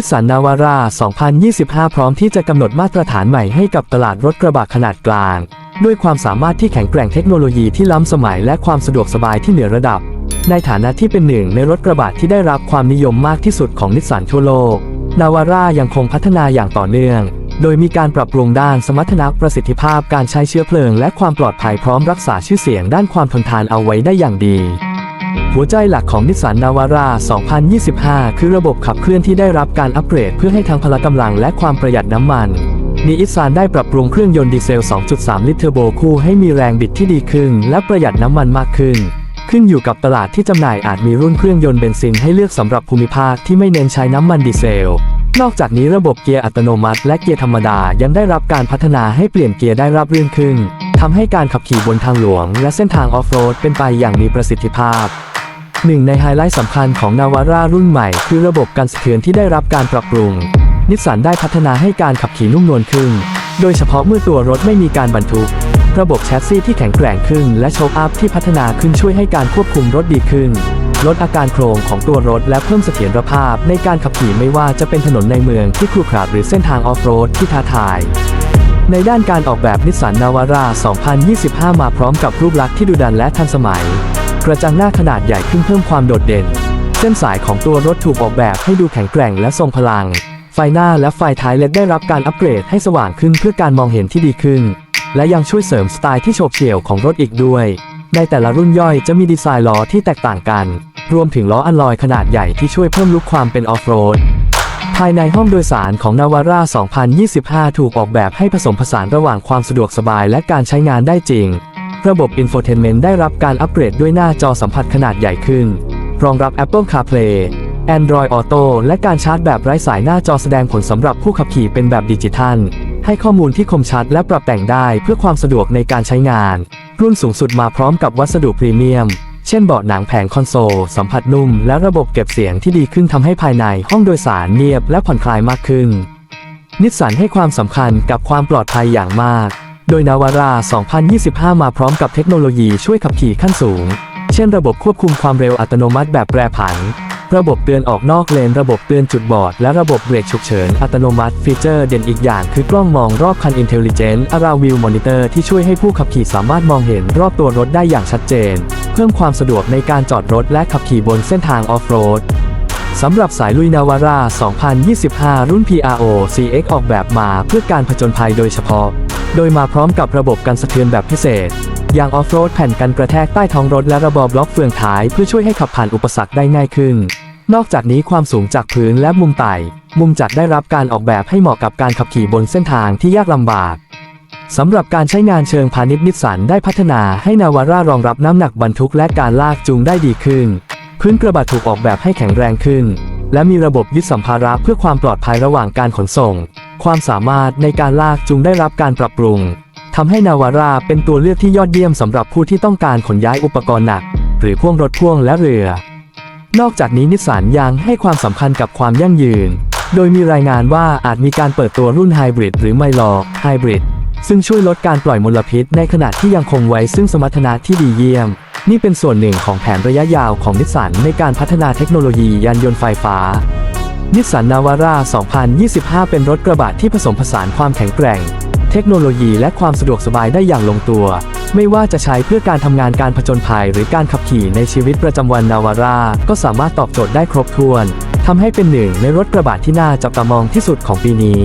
นิสสันนาวาร่า 2025 พร้อมที่จะกำหนดมาตรฐานใหม่ให้กับตลาดรถกระบะขนาดกลาง ด้วยความสามารถที่แข็งแกร่งเทคโนโลยีที่ล้ำสมัยและความสะดวกสบายที่เหนือระดับ ในฐานะที่เป็นหนึ่งในรถกระบะที่ได้รับความนิยมมากที่สุดของนิสสันทั่วโลก นาวาร่ายังคงพัฒนาอย่างต่อเนื่อง โดยมีการปรับปรุงด้านสมรรถนะประสิทธิภาพการใช้เชื้อเพลิง และความปลอดภัยพร้อมรักษาชื่อเสียงด้านความทนทานเอาไว้ได้อย่างดี หัวใจหลักของนิสสันนาวาร่า 2025 คือระบบขับเคลื่อนที่ได้รับการอัปเกรดเพื่อให้ทั้งพละกำลังและความประหยัดน้ำมันนิอิสานได้ปรับปรุงเครื่องยนต์ดีเซล 2.3 ลิตรเทอร์โบคู่ให้มีแรงบิดที่ดีขึ้น และประหยัดน้ำมันมากขึ้น ขึ้นอยู่กับตลาดที่จำหน่ายอาจมีรุ่นเครื่องยนต์เบนซินให้เลือกสำหรับภูมิภาคที่ไม่เน้นใช้น้ำมันดีเซล นอกจากนี้ระบบเกียร์อัตโนมัติ และเกียร์ธรรมดายังได้รับการพัฒนาให้เปลี่ยนเกียร์ได้ราบรื่นขึ้น ทำให้การขับขี่บนทางหลวง และเส้นทางออฟโรดเป็นไปอย่างมีประสิทธิภาพหนึ่งในไฮไลท์สำคัญของนาวาร่ารุ่นใหม่ คือระบบการสะเทือนที่ได้รับการปรับปรุง นิสสันได้พัฒนาให้การขับขี่นุ่มนวลขึ้น โดยเฉพาะเมื่อตัวรถไม่มีการบรรทุก ระบบแชสซีที่แข็งแกร่งขึ้น และโชคอัพที่พัฒนาขึ้นช่วยให้การควบคุมรถดีขึ้น ลดอาการโครงของตัวรถและเพิ่มเสถียรภาพ ในการขับขี่ไม่ว่าจะเป็นถนนในเมืองที่ครุขระหรือเส้นทางออฟโรดที่ท้าทาย ในด้านการออกแบบนิสสันนาวาร่า 2025 มาพร้อมกับรูปลักษณ์ที่ดุดันและทันสมัย กระจังหน้าขนาดใหญ่ขึ้นเพิ่มความโดดเด่น เส้นสายของตัวรถถูกออกแบบให้ดูแข็งแกร่งและทรงพลัง ไฟหน้าและไฟท้ายเลดได้รับการอัปเกรดให้สว่างขึ้นเพื่อการมองเห็นที่ดีขึ้น และยังช่วยเสริมสไตล์ที่โฉบเฉี่ยวของรถอีกด้วย ในแต่ละรุ่นย่อยจะมีดีไซน์ล้อที่แตกต่างกัน รวมถึงล้ออัลลอยขนาดใหญ่ที่ช่วยเพิ่มลุคความเป็นออฟโรด ภายในห้องโดยสารของนาวาร่า 2025 ถูกออกแบบให้ผสมผสานระหว่างความสะดวกสบายและการใช้งานได้จริง ระบบ Infotainment ได้รับการอัปเกรดด้วยหน้าจอสัมผัสขนาดใหญ่ขึ้น รองรับ Apple CarPlay Android Auto และการชาร์จแบบไร้สายหน้าจอแสดงผลสำหรับผู้ขับขี่เป็นแบบดิจิทัล ให้ข้อมูลที่คมชัดและปรับแต่งได้เพื่อความสะดวกในการใช้งาน รุ่นสูงสุดมาพร้อมกับวัสดุพรีเมียม เช่นเบาะหนังแผงคอนโซล สัมผัสนุ่ม และระบบเก็บเสียงที่ดีขึ้นทำให้ภายในห้องโดยสารเงียบและผ่อนคลายมากขึ้น นิสสันให้ความสำคัญกับความปลอดภัยอย่างมาก โดยนาวาร่า 2025 มาพร้อมกับเทคโนโลยีช่วยขับขี่ขั้นสูง เช่นระบบควบคุมความเร็วอัตโนมัติแบบแปรผัน ระบบเตือนออกนอกเลน ระบบเตือนจุดบอด และระบบเบรกฉุกเฉิน อัตโนมัติ ฟีเจอร์เด่นอีกอย่างคือกล้องมองรอบคัน Intelligent Around View Monitor ที่ช่วยให้ผู้ขับขี่สามารถมองเห็นรอบตัวรถได้อย่างชัดเจน เพิ่มความสะดวกในการจอดรถและขับขี่บนเส้นทางออฟโรดสำหรับสายลุยนาวาร่า 2025 รุ่น PRO CX ออกแบบมาเพื่อการผจญภัยโดยเฉพาะ โดยมาพร้อมกับระบบกันสะเทือนแบบพิเศษ ย่างออฟโรดแผ่นกันกระแทกใต้ท้องรถและระบบบล็อกเฟืองท้ายเพื่อช่วยให้ขับผ่านอุปสรรคได้ง่ายขึ้น นอกจากนี้ความสูงจากพื้นและมุมไต่ มุมจัดได้รับการออกแบบให้เหมาะกับการขับขี่บนเส้นทางที่ยากลำบากสำหรับการใช้งานเชิงพาณิชย์นิสสันได้พัฒนาให้นาวาร่ารองรับน้ำหนักบรรทุกและการลากจูงได้ดีขึ้น พื้นกระบะถูกออกแบบให้แข็งแรงขึ้น และมีระบบยึดสัมภาระเพื่อความปลอดภัยระหว่างการขนส่ง ความสามารถในการลากจูงได้รับการปรับปรุง ทำให้นาวาราเป็นตัวเลือกที่ยอดเยี่ยมสำหรับผู้ที่ต้องการขนย้ายอุปกรณ์หนัก หรือพ่วงรถพ่วงและเรือ นอกจากนี้นิสสันยังให้ความสำคัญกับความยั่งยืน โดยมีรายงานว่าอาจมีการเปิดตัวรุ่นไฮบริดหรือไมลอไฮบริดซึ่งช่วยลดการปล่อยมลพิษในขณะที่ยังคงไว้ซึ่งสมรรถนะที่ดีเยี่ยม นี่เป็นส่วนหนึ่งของแผนระยะยาวของนิสสันในการพัฒนาเทคโนโลยียานยนต์ไฟฟ้านิสสันนาวาร่า 2025 เป็นรถกระบะที่ผสมผสานความแข็งแกร่ง เทคโนโลยีและความสะดวกสบายได้อย่างลงตัว ไม่ว่าจะใช้เพื่อการทำงานการผจญภัยหรือการขับขี่ในชีวิตประจำวันนาวาร่าก็สามารถตอบโจทย์ได้ครบถ้วนทำให้เป็นหนึ่งในรถกระบะที่น่าจับตามองที่สุดของปีนี้